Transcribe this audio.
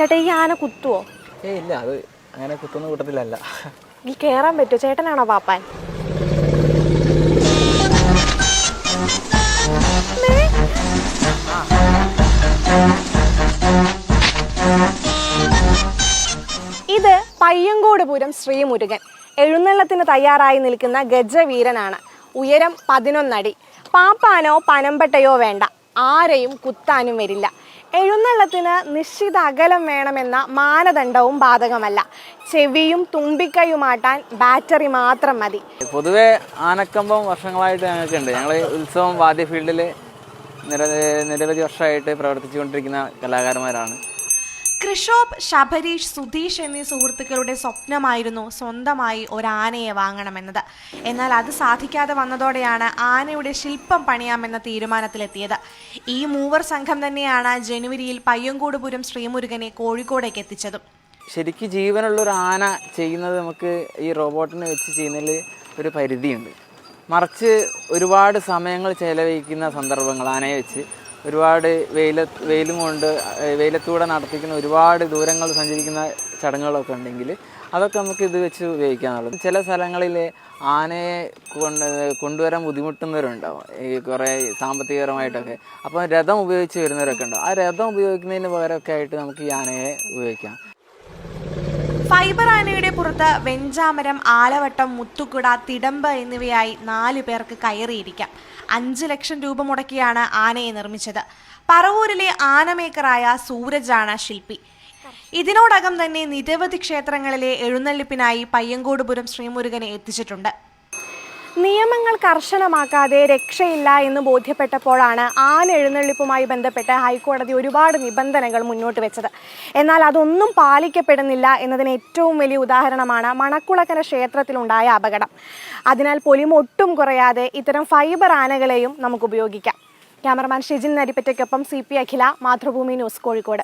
ചേട്ടാ ഈ ആന കുത്തുവോ? ഏ ഇല്ല അത് അങ്ങനെ കുത്തുന്ന കൂട്ടത്തിലല്ല. ഈ കേറാൻ പറ്റുമോ ചേട്ടനാണോ പാപ്പാൻ. ഇത് പയ്യങ്കോടുപുരം ശ്രീമുരുകൻ. എഴുന്നള്ളത്തിന് തയ്യാറായി നിൽക്കുന്ന ഗജവീരനാണ്. ഉയരം പതിനൊന്നടി. പാപ്പാനോ പനമ്പട്ടയോ വേണ്ട. ആരെയും കുത്താനും വരില്ല. എഴുന്നള്ളത്തിന് നിശ്ചിത അകലം വേണമെന്ന മാനദണ്ഡവും ബാധകമല്ല. ചെവിയും തുമ്പിക്കൈയുമാട്ടാൻ ബാറ്ററി മാത്രം മതി. പൊതുവെ ആനക്കമ്പം വർഷങ്ങളായിട്ട് ഞങ്ങൾക്കുണ്ട്. ഞങ്ങൾ ഉത്സവം വാദ്യ ഫീൽഡിൽ നിര നിരവധി വർഷമായിട്ട് പ്രവർത്തിച്ചുകൊണ്ടിരിക്കുന്ന കലാകാരന്മാരാണ്. കൃഷോബ് ശബരീഷ് സുധീഷ് എന്നീ സുഹൃത്തുക്കളുടെ സ്വപ്നമായിരുന്നു സ്വന്തമായി ഒരാനയെ വാങ്ങണമെന്നത്. എന്നാൽ അത് സാധിക്കാതെ വന്നതോടെയാണ് ആനയുടെ ശില്പം പണിയാമെന്ന തീരുമാനത്തിലെത്തിയത്. ഈ മൂവർ സംഘം തന്നെയാണ് ജനുവരിയിൽ പയ്യങ്കോടുപുരം ശ്രീമുരുകനെ കോഴിക്കോടേക്ക് എത്തിച്ചതും. ശരിക്കും ജീവനുള്ള ഒരു ആന ചെയ്യുന്നത് നമുക്ക് ഈ റോബോട്ടിനെ വെച്ച് ചെയ്യുന്നതിൽ ഒരു പരിധിയുണ്ട്. മറിച്ച് ഒരുപാട് സമയങ്ങൾ ചെലവഴിക്കുന്ന സന്ദർഭങ്ങൾ ആനയെ വെച്ച് ഒരുപാട് വെയില വെയിലും കൊണ്ട് വെയിലത്തൂടെ നടത്തിക്കുന്ന ഒരുപാട് ദൂരങ്ങൾ സഞ്ചരിക്കുന്ന ചടങ്ങുകളൊക്കെ ഉണ്ടെങ്കിൽ അതൊക്കെ നമുക്ക് ഇത് വെച്ച് ഉപയോഗിക്കാന്നുള്ളത്. ചില സ്ഥലങ്ങളിൽ ആനയെ കൊണ്ട് കൊണ്ടുവരാൻ ബുദ്ധിമുട്ടുന്നവരുണ്ടാവും. ഈ കുറേ സാമ്പത്തികപരമായിട്ടൊക്കെ. അപ്പോൾ രഥം ഉപയോഗിച്ച് വരുന്നവരൊക്കെ ഉണ്ടാവും ആ രഥം ഉപയോഗിക്കുന്നതിന് പകരമൊക്കെ ആയിട്ട് നമുക്ക് ഈ ആനയെ ഉപയോഗിക്കാം. ഫൈബർ ആനയുടെ പുറത്ത് വെഞ്ചാമരം ആലവട്ടം മുത്തുകുട തിടമ്പ് എന്നിവയായി നാലു പേർക്ക് കയറിയിരിക്കാം. അഞ്ച് ലക്ഷം രൂപ മുടക്കിയാണ് ആനയെ നിർമ്മിച്ചത്. പറവൂരിലെ ആനമേക്കറായ സൂരജാണ് ശില്പി. ഇതിനോടകം തന്നെ നിരവധി ക്ഷേത്രങ്ങളിലെ എഴുന്നള്ളിപ്പിനായി പയ്യങ്കോടുപുരം ശ്രീമുരുകനെ എത്തിച്ചിട്ടുണ്ട്. നിയമങ്ങൾ കർശനമാക്കാതെ രക്ഷയില്ല എന്ന് ബോധ്യപ്പെട്ടപ്പോഴാണ് ആന എഴുന്നള്ളിപ്പുമായി ബന്ധപ്പെട്ട് ഹൈക്കോടതി ഒരുപാട് നിബന്ധനകൾ മുന്നോട്ട് വെച്ചത്. എന്നാൽ അതൊന്നും പാലിക്കപ്പെടുന്നില്ല എന്നതിന് ഏറ്റവും വലിയ ഉദാഹരണമാണ് മണക്കുളക്കര ക്ഷേത്രത്തിലുണ്ടായ അപകടം. അതിനാൽ പൊലിമ ഒട്ടും കുറയാതെ ഇത്തരം ഫൈബർ ആനകളെയും നമുക്ക് ഉപയോഗിക്കാം cameraman Shijin നരിപ്പറ്റയ്ക്കൊപ്പം C P Akhila Mathrubhumi news Kozhikode.